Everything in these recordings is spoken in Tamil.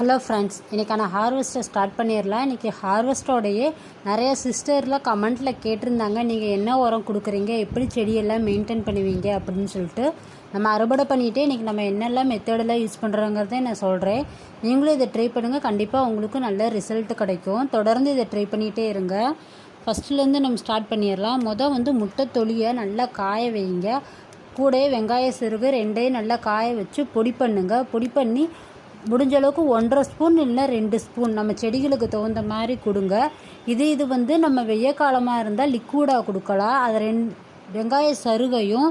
ஹலோ ஃப்ரெண்ட்ஸ் இன்றைக்கான ஹார்வெஸ்ட்டை ஸ்டார்ட் பண்ணிடலாம். இன்றைக்கி ஹார்வெஸ்ட்டோடையே நிறைய சிஸ்டரில் கமெண்ட்டில் கேட்டிருந்தாங்க. நீங்கள் என்ன உரம் கொடுக்குறீங்க? எப்படி செடியெல்லாம் மெயின்டைன் பண்ணுவீங்க? அப்படின்னு சொல்லிட்டு நம்ம அறுவடை பண்ணிகிட்டே இன்றைக்கி நம்ம என்னெல்லாம் மெத்தடெல்லாம் யூஸ் பண்ணுறோங்கிறத நான் சொல்கிறேன் நீங்களும் இதை ட்ரை பண்ணுங்கள் கண்டிப்பாக உங்களுக்கு நல்ல ரிசல்ட் கிடைக்கும். தொடர்ந்து இதை ட்ரை பண்ணிகிட்டே இருங்க. ஃபஸ்ட்டுலேருந்து நம்ம ஸ்டார்ட் பண்ணிடலாம். மொதல் வந்து முட்டை தொலியை நல்லா காய வைங்க. கூட வெங்காய சிறுகு ரெண்டையும் நல்லா காய வச்சு பொடி பண்ணுங்கள் பொடி பண்ணி முடிஞ்ச அளவுக்கு ஒன்றரை ஸ்பூன் இல்லை ரெண்டு ஸ்பூன். நம்ம செடிகளுக்கு தகுந்த மாதிரி கொடுங்க. இது இது வந்து நம்ம வெய்ய காலமாக இருந்தால் லிக்விடாக கொடுக்கலாம். அதை ரெண் வெங்காய சருகையும்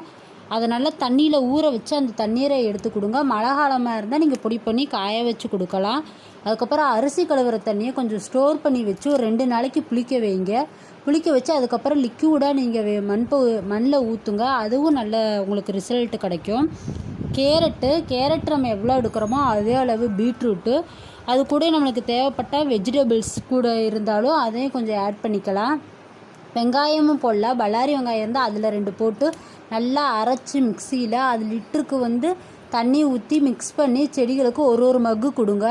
அதை நல்லா தண்ணியில் ஊற வச்சு அந்த தண்ணீரை எடுத்து கொடுங்க. மழை காலமாக இருந்தால் நீங்கள் பொடி பண்ணி காய வச்சு கொடுக்கலாம். அதுக்கப்புறம் அரிசி கழுவுற தண்ணியை கொஞ்சம் ஸ்டோர் பண்ணி வச்சு ஒரு ரெண்டு நாளைக்கு புளிக்க வைங்க. புளிக்க வச்சு அதுக்கப்புறம் லிக்யூடாக நீங்கள் மண் மண்ணில் ஊற்றுங்க அதுவும் நல்ல உங்களுக்கு ரிசல்ட் கிடைக்கும். கேரட்டு கேரட் நம்ம எவ்வளோ எடுக்கிறோமோ அதே அளவு பீட்ரூட்டு அது கூட நம்மளுக்கு தேவைப்பட்ட வெஜிடபிள்ஸ் கூட இருந்தாலும் அதையும் கொஞ்சம் ஆட் பண்ணிக்கலாம். வெங்காயமும் போடலாம். பல்லாரி வெங்காயம் இருந்தால் அதில் ரெண்டு போட்டு நல்லா அரைச்சி மிக்சியில் அது லிட்டருக்கு வந்து தண்ணி ஊற்றி மிக்ஸ் பண்ணி செடிகளுக்கு ஒரு ஒரு மக்கு கொடுங்க.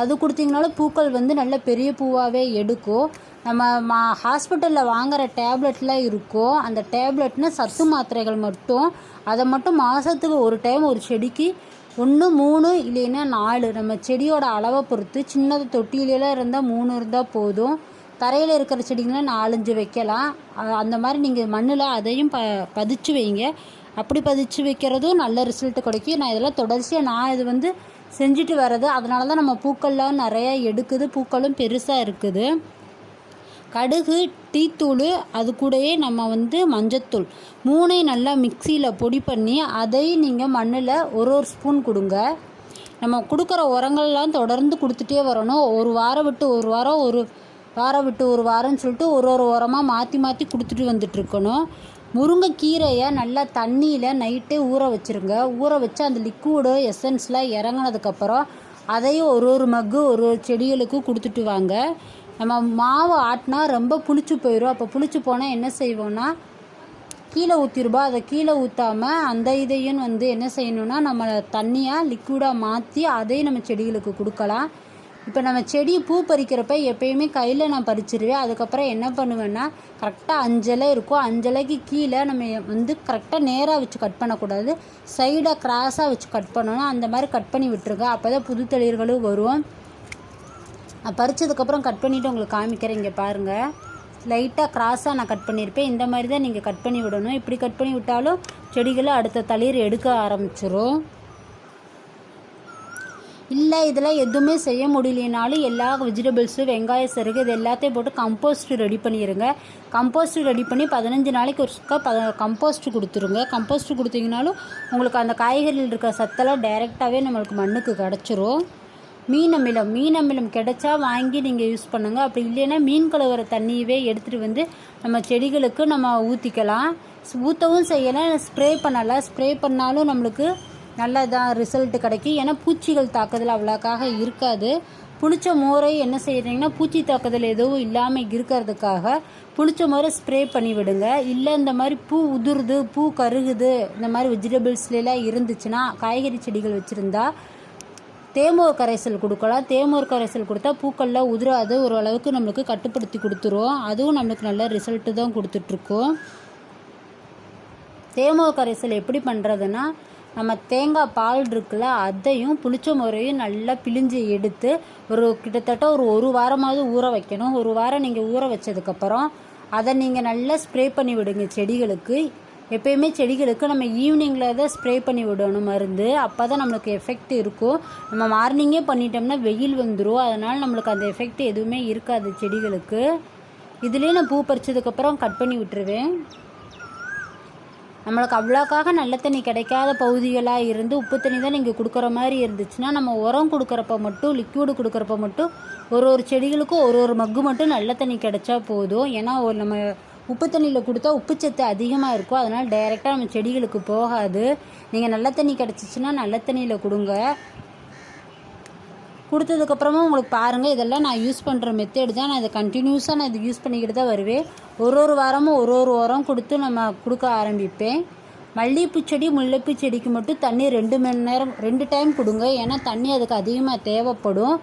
அது கொடுத்தீங்கனாலும் பூக்கள் வந்து நல்ல பெரிய பூவாகவே எடுக்கும். நம்ம மா ஹாஸ்பிட்டலில் வாங்குகிற டேப்லெட்லாம் இருக்கோ அந்த டேப்லெட்னா சத்து மாத்திரைகள் மட்டும் அதை மட்டும் மாதத்துக்கு ஒரு டைம் ஒரு செடிக்கு ஒன்று மூணு இல்லைன்னா நாலு. நம்ம செடியோட அளவை பொறுத்து சின்னது தொட்டியிலலாம் இருந்தால் மூணு இருந்தால் போதும். தரையில் இருக்கிற செடிங்களாம் நாலஞ்சு வைக்கலாம். அந்த மாதிரி நீங்கள் மண்ணில் அதையும் ப பதிச்சு வைங்க. அப்படி பதிச்சு வைக்கிறதும் நல்ல ரிசல்ட் கிடைக்கும். நான் இதெல்லாம் தொடர்ச்சியாக நான் இது வந்து செஞ்சுட்டு வர்றது. அதனால தான் நம்ம பூக்கள்லாம் நிறையா எடுக்குது. பூக்களும் பெருசாக இருக்குது. கடுகு டீத்தூள் அது கூடயே நம்ம வந்து மஞ்சத்தூள். மூணையும் நல்லா மிக்சியில் பொடி பண்ணி அதையும் நீங்கள் மண்ணில் ஒரு ஒரு ஸ்பூன் கொடுங்க. நம்ம கொடுக்குற உரங்கள்லாம் தொடர்ந்து கொடுத்துட்டே வரணும். ஒரு வாரம் விட்டு ஒரு வாரம் ஒரு வாரம் விட்டு ஒரு வாரம்னு சொல்லிட்டு ஒரு ஒரு உரமாக மாற்றி மாற்றி கொடுத்துட்டு வந்துட்டுருக்கணும் முருங்கைக்கீரையை நல்லா தண்ணியில் நைட்டே ஊற வச்சுருங்க. ஊற வச்சு அந்த லிக்விடு எசன்ஸ்லாம் இறங்கினதுக்கப்புறம் அதையும் ஒரு ஒரு மக்கு ஒரு ஒரு செடிகளுக்கு கொடுத்துட்டு வாங்க. நம்ம மாவு ஆட்டினா ரொம்ப புளிச்சு போயிடும் அப்போ புளிச்சு போனால் என்ன செய்வோன்னா கீழே ஊற்றிருப்பா அதை கீழே ஊற்றாமல் அந்த இதையும் வந்து என்ன செய்யணும்னா நம்ம தண்ணியாக லிக்விடாக மாற்றி அதையும் நம்ம செடிகளுக்கு கொடுக்கலாம். இப்போ நம்ம செடி பூ பறிக்கிறப்ப எப்பயுமே கையில் நான் பறிச்சிருவேன். அதுக்கப்புறம் என்ன பண்ணுவேன்னா கரெக்டாக அஞ்சலை இருக்கும். அஞ்சலைக்கு கீழே நம்ம வந்து கரெக்டாக நேராக வச்சு கட் பண்ணக்கூடாது. சைடாக கிராஸாக வச்சு கட் பண்ணணும். அந்த மாதிரி கட் பண்ணி விட்டுருங்க. அப்போ தான் புது தளிர்களும் வரும். நான் பறித்ததுக்கப்புறம் கட் பண்ணிவிட்டு உங்களுக்கு காமிக்கிறேன். இங்கே பாருங்கள் லைட்டாக க்ராஸாக நான் கட் பண்ணியிருப்பேன் இந்த மாதிரி தான் நீங்கள் கட் பண்ணி விடணும். இப்படி கட் பண்ணி விட்டாலும் செடிகளை அடுத்த தளிர் எடுக்க ஆரம்பிச்சிரும். இல்லை இதெல்லாம் எதுவுமே செய்ய முடியலனாலும் எல்லா வெஜிடபிள்ஸும் வெங்காய சருகு இது எல்லாத்தையும் போட்டு கம்போஸ்ட் ரெடி பண்ணிடுங்க கம்போஸ்ட் ரெடி பண்ணி பதினஞ்சு நாளைக்கு ஒரு சுக்கா ப கம்போஸ்ட் கொடுத்துருங்க. கம்போஸ்ட் கொடுத்தீங்கனாலும் உங்களுக்கு அந்த காய்கறியில் இருக்க சத்தெல்லாம் டைரெக்டாகவே நம்மளுக்கு மண்ணுக்கு கிடச்சிரும். மீன் அமிலம் மீன் அமிலம் கிடைச்சா வாங்கி நீங்கள் யூஸ் பண்ணுங்கள் அப்படி இல்லைன்னா மீன் கழுவுற தண்ணியவே எடுத்துகிட்டு வந்து நம்ம செடிகளுக்கு நம்ம ஊற்றிக்கலாம் ஊற்றவும் செய்யலாம் ஸ்ப்ரே பண்ணலாம். ஸ்ப்ரே பண்ணாலும் நம்மளுக்கு நல்ல இதாக ரிசல்ட் கிடைக்கும். ஏன்னா பூச்சிகள் தாக்குதல் அவ்வளோக்காக இருக்காது. புளிச்ச மோரை என்ன செய்கிறீங்கன்னா பூச்சி தாக்குதல் எதுவும் இல்லாமல் இருக்கிறதுக்காக புளிச்ச மோரை ஸ்ப்ரே பண்ணி விடுங்க இல்லை இந்த மாதிரி பூ உதிருது பூ கருகுது இந்த மாதிரி வெஜிடபிள்ஸ்லாம் இருந்துச்சுன்னா காய்கறி செடிகள் வச்சுருந்தா தேமோர் கரைசல் கொடுக்கலாம். தேமோர் கரைசல் கொடுத்தா பூக்கள்லாம் உதிராது. ஓரளவுக்கு நம்மளுக்கு கட்டுப்படுத்தி கொடுத்துரும். அதுவும் நம்மளுக்கு நல்ல ரிசல்ட்டு தான் கொடுத்துட்ருக்கோம். தேமோர் கரைசல் எப்படி பண்ணுறதுன்னா நம்ம தேங்காய் பால் இருக்குல்ல அதையும் புளிச்ச முறையும் நல்லா பிழிஞ்சு எடுத்து ஒரு கிட்டத்தட்ட ஒரு ஒரு வாரமாவது ஊற வைக்கணும். ஒரு வாரம் நீங்கள் ஊற வச்சதுக்கப்புறம் அதை நீங்கள் நல்லா ஸ்ப்ரே பண்ணி விடுங்க செடிகளுக்கு. எப்பயுமே செடிகளுக்கு நம்ம ஈவினிங்கில் தான் ஸ்ப்ரே பண்ணி விடணும் மருந்து. அப்போ தான் நம்மளுக்கு எஃபெக்ட் இருக்கும். நம்ம மார்னிங்கே பண்ணிட்டோம்னா வெயில் வந்துடும் அதனால் நம்மளுக்கு அந்த எஃபெக்ட் எதுவுமே இருக்காது செடிகளுக்கு. இதுலேயே நான் பூ பறிச்சதுக்கப்புறம் கட் பண்ணி விட்டுருவேன். நம்மளுக்கு அவ்வளோக்காக நல்ல தண்ணி கிடைக்காத பகுதிகளாக இருந்து உப்பு தண்ணி தான் நீங்கள் கொடுக்குற மாதிரி இருந்துச்சுன்னா நம்ம உரம் கொடுக்குறப்ப மட்டும் லிக்யூடு கொடுக்குறப்ப மட்டும் ஒரு ஒரு செடிகளுக்கும் ஒரு ஒரு மக்கு மட்டும் நல்ல தண்ணி கிடைச்சா போதும். ஏன்னா நம்ம உப்பு தண்ணியில் கொடுத்தா உப்புச்சத்து அதிகமாக இருக்கும். அதனால் டைரெக்டாக நம்ம செடிகளுக்கு போகாது. நீங்கள் நல்ல தண்ணி கிடச்சிச்சின்னா நல்ல தண்ணியில் கொடுங்க. கொடுத்ததுக்கப்புறமா உங்களுக்கு பாருங்கள் இதெல்லாம் நான் யூஸ் பண்ணுற மெத்தேடு தான். நான் இதை கண்டினியூஸாக நான் இது யூஸ் பண்ணிக்கிட்டு தான் வருவேன். ஒரு ஒரு வாரமும் ஒரு ஒரு உரம் கொடுத்து நம்ம கொடுக்க ஆரம்பிப்பேன். மல்லிகைப்பூ செடி முல்லைப்பூ செடிக்கு மட்டும் தண்ணி ரெண்டு மணி நேரம் ரெண்டு டைம் கொடுங்க. ஏன்னா தண்ணி அதுக்கு அதிகமாக தேவைப்படும்.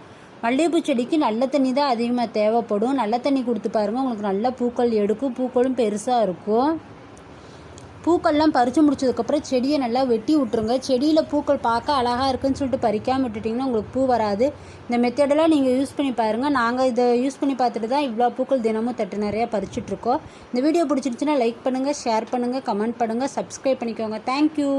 மல்லிகைப்பூ செடிக்கு நல்ல தண்ணி தான் அதிகமாக தேவைப்படும். நல்ல தண்ணி கொடுத்து பாருங்கள் உங்களுக்கு நல்ல பூக்கள் எடுக்கும். பூக்களும் பெருசாக இருக்கும். பூக்கள்லாம் பறித்து முடிச்சதுக்கப்புறம் செடியை நல்லா வெட்டி விட்ருங்க செடியில் பூக்கள் பார்க்க அழகாக இருக்குன்னு சொல்லிட்டு பறிக்காமல் விட்டுட்டிங்கன்னா உங்களுக்கு பூ வராது. இந்த மெத்தடெல்லாம் நீங்கள் யூஸ் பண்ணி பாருங்கள் நாங்கள் இதை யூஸ் பண்ணி பார்த்துட்டு தான் இவ்வளோ பூக்கள் தினமும் தட்டு நிறையா பறிச்சுட்ருக்கோம் இந்த வீடியோ பிடிச்சிருந்துச்சுன்னா லைக் பண்ணுங்கள் ஷேர் பண்ணுங்கள் கமெண்ட் பண்ணுங்கள் சப்ஸ்கிரைப் பண்ணிக்கோங்க. தேங்க்யூ